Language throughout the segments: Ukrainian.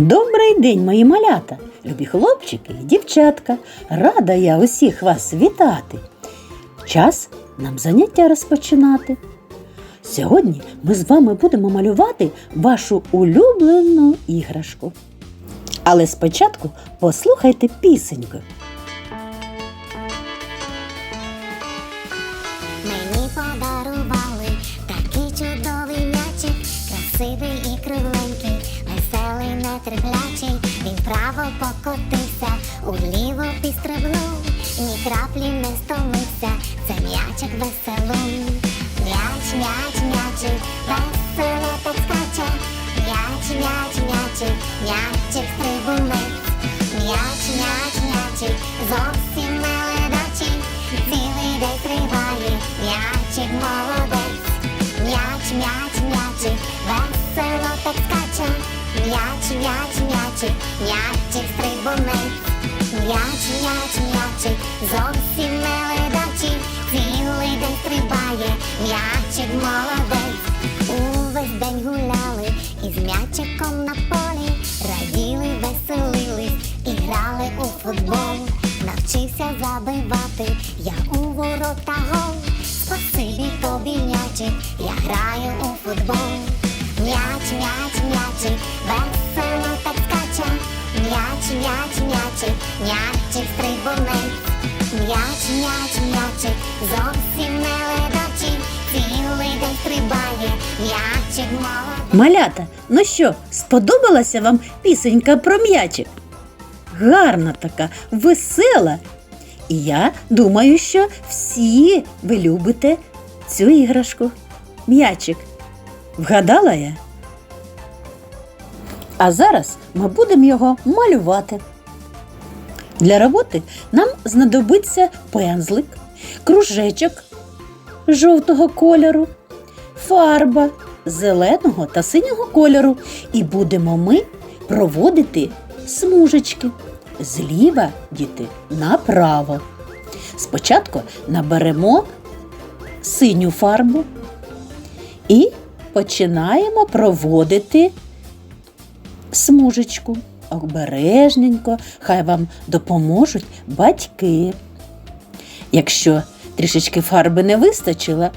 Добрий день, мої малята, любі хлопчики і дівчатка. Рада я усіх вас вітати. Час нам заняття розпочинати. Сьогодні ми з вами будемо малювати вашу улюблену іграшку. Але спочатку послухайте пісеньку. Мені подарували такий чудовий м'ячик, красивий веселий. Він право покотився, уліво підстрибнув, ні краплі не стомився. Це м'ячик веселун. М'яч, м'яч, м'ячик, весело так скаче. М'яч, м'яч, м'ячик, м'ячик стрибунець. М'яч, м'яч, м'ячик, зовсім не ледачий. Цілий день триває, м'ячик молодець. М'яч, м'яч, м'ячик, весело так скаче. М'яч, м'яч, м'ячик, м'ячик стрибунець. М'яч, м'яч, м'ячик, зовсім не ледачий. Цілий день стрибає, м'ячик молодець. Увесь день гуляли із м'ячиком на полі, раділи, веселились і грали у футбол. Навчився забивати, я у ворота гол. Спасибі тобі, м'ячик, я граю у футбол. М'яч, м'яч, м'ячик, весело м'ячик, м'ячик стрибунець. М'яч, м'яч, м'ячик, зовсім не ледачий. Цілий день стрибає, м'ячик молодець. Малята, ну що, сподобалася вам пісенька про м'ячик? Гарна така, весела. І я думаю, що всі ви любите цю іграшку. М'ячик. Вгадала я? А зараз ми будемо його малювати. Для роботи нам знадобиться пензлик, кружечок жовтого кольору, фарба зеленого та синього кольору. І будемо ми проводити смужечки зліва діти направо. Спочатку наберемо синю фарбу і починаємо проводити смужечку. Обережненько, хай вам допоможуть батьки. Якщо трішечки фарби не вистачило,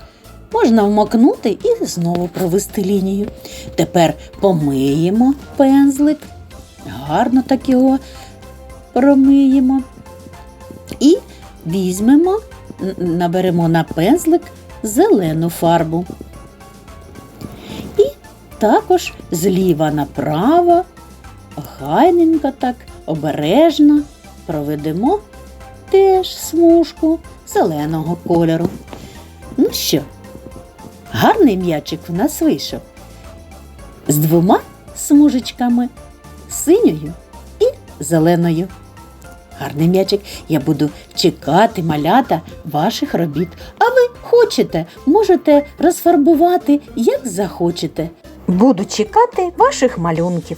можна вмокнути і знову провести лінію. Тепер помиємо пензлик, гарно так його промиємо. І візьмемо, наберемо на пензлик зелену фарбу. І також зліва направо, гайненько так, обережно проведемо теж смужку зеленого кольору. Ну що, гарний м'ячик в нас вийшов. З двома смужечками синьою і зеленою. Гарний м'ячик, я буду чекати малята ваших робіт. А ви хочете, можете розфарбувати, як захочете. Буду чекати ваших малюнків.